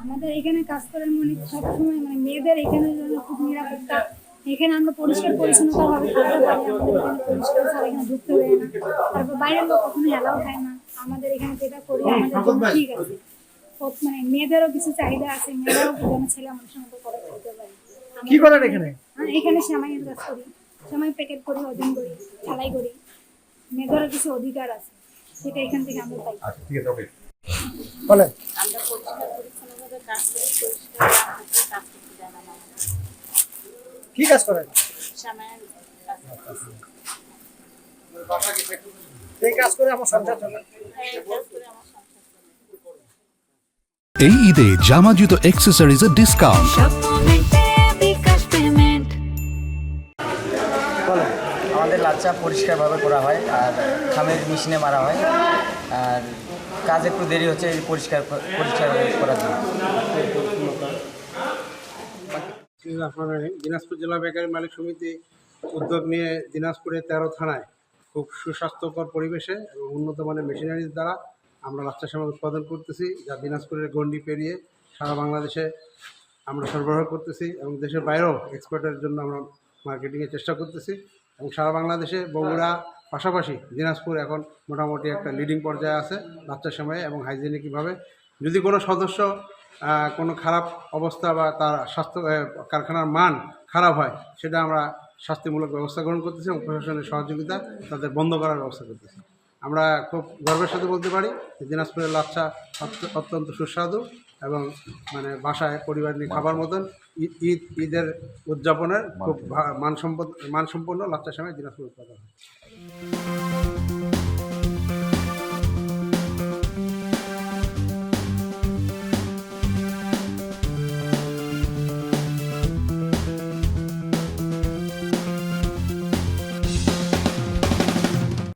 আমাদের এখানে কাজ করার মানে সবসময় মানে মেয়েদের এখানে জন্য খুব নিরাপত্তা এখানে আমরা পরিষ্কার পরিচ্ছন্নতা ভাবে থাকতে পারি আমাদের পরিষ্কার ছাড়া এখানে ঢুকতে দেয় না। তারপর বাইরের লোক কখনো হেলাও খায় না। আমাদের এখানে যেটা করি আমাদের ঠিক আছে। মানে মেয়েদেরও কিছু চাহিদা আছে মেয়েরাও যেন ছেলে মানুষের মতো করে খেতে পারে। কি করেন এখানে? হ্যাঁ, এখানে সেমাইয়ের কাজ করি। সেমাই প্যাকেট করি ওজন করি সেলাই করি। মেয়েদেরও কিছু অধিকার আছে। সেটা এখান থেকে আমরা পাই আচ্ছা ঠিক আছে ওকে বলেন। আমরা পরিষ্কার পরিচ্ছন্নভাবে কাজ করি পরিষ্কার কাজ করতে দেয় না কি কাজ করেন? সামান্য এই কাজ করে আমার সংসার চলে। এই কাজ করে আমার সংসার চলে। এই ঈদে জামা জুতো অ্যাক্সেসরিজের ডিসকাউন্ট লাচ্চা পরিষ্কারভাবে করা হয় আর খামের মেশিনে মারা হয়। আর কাজ একটু দেরি হচ্ছে পরিষ্কার পরিষ্কার করার জন্য। দিনাজপুর জেলা বেকারি মালিক সমিতি উদ্যোগ নিয়ে দিনাজপুরের তেরো থানায় খুব সুস্বাস্থ্যকর পরিবেশে এবং উন্নত মানের মেশিনারির দ্বারা আমরা লাচ্চা সেবা উৎপাদন করতেছি, যা দিনাজপুরের গণ্ডি পেরিয়ে সারা বাংলাদেশে আমরা সরবরাহ করতেছি এবং দেশের বাইরেও এক্সপোর্টের জন্য আমরা মার্কেটিংয়ের চেষ্টা করতেছি। এবং সারা বাংলাদেশে বগুড়া পাশাপাশি দিনাজপুর এখন মোটামুটি একটা লিডিং পর্যায়ে আছে রাত্রের সময়ে এবং হাইজেনিকভাবে যদি কোনো সদস্য কোনো খারাপ অবস্থা বা তার স্বাস্থ্য কারখানার মান খারাপ হয় সেটা আমরা শাস্তিমূলক ব্যবস্থা গ্রহণ করতেছি এবং প্রশাসনের সহযোগিতা তাদের বন্ধ করার ব্যবস্থা করতেছি। আমরা খুব গর্বের সাথে বলতে পারি যে দিনাজপুরের লাচ্ছা অত্যন্ত সুস্বাদু এবং মানে বাসায় পরিবার নিয়ে খাবার মতন ঈদ ঈদ ঈদের উদযাপনের খুব মানসম্পদ মানসম্পন্ন লাচ্ছা সময় দিনাজপুর উৎপাদন হয়।